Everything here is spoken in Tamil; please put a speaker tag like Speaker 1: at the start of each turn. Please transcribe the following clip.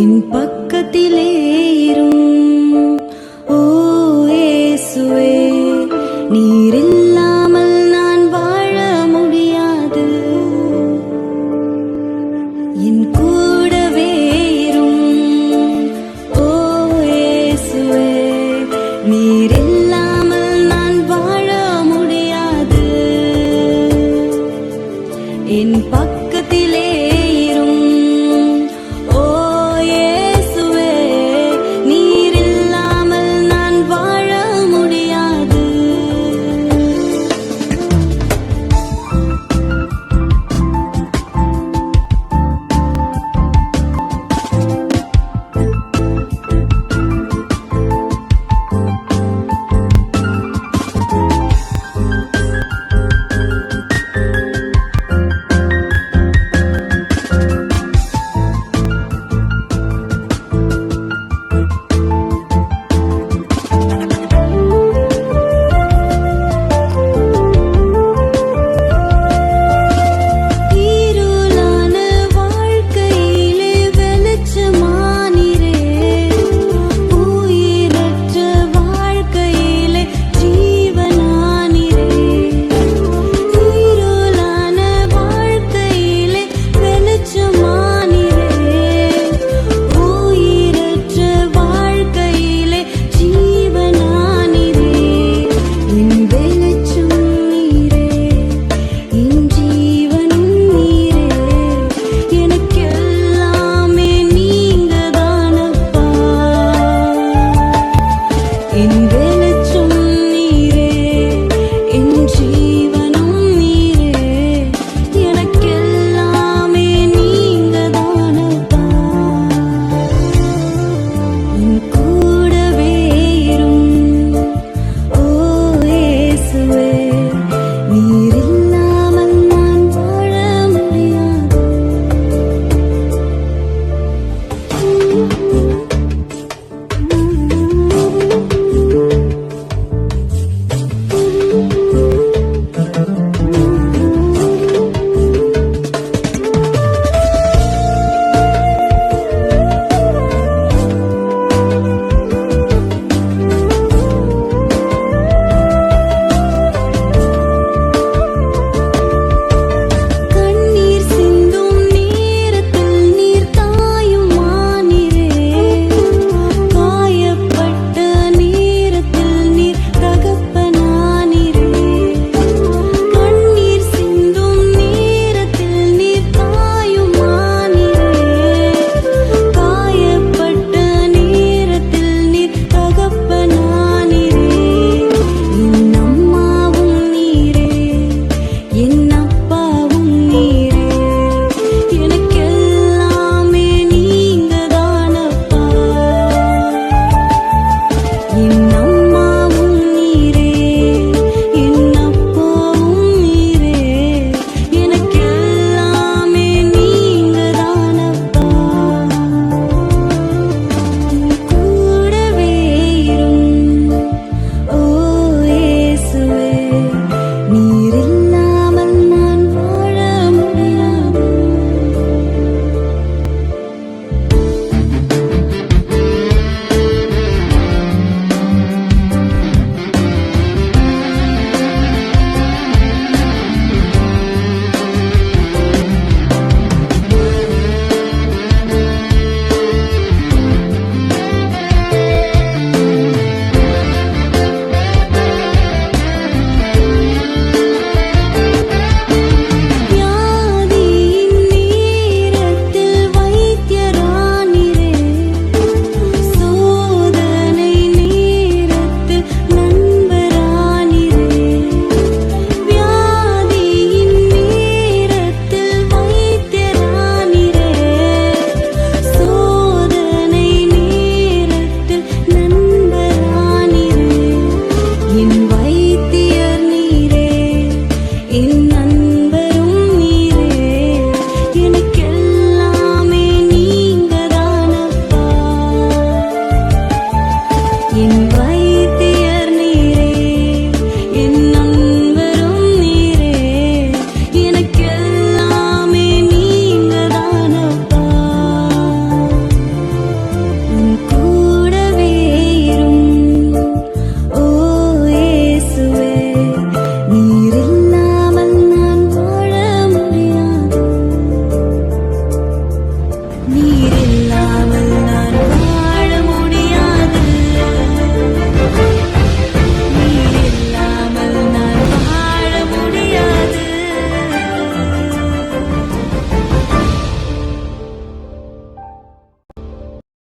Speaker 1: என் பக்கத்திலே இரும். ஓ இயேசுவே நீர் இல்லாமல் நான் வாழ முடியாது. என் கூடவே இரும். ஓ இயேசுவே நீர் இல்லாமல் நான் வாழ முடியாது. என் பக்கத்திலே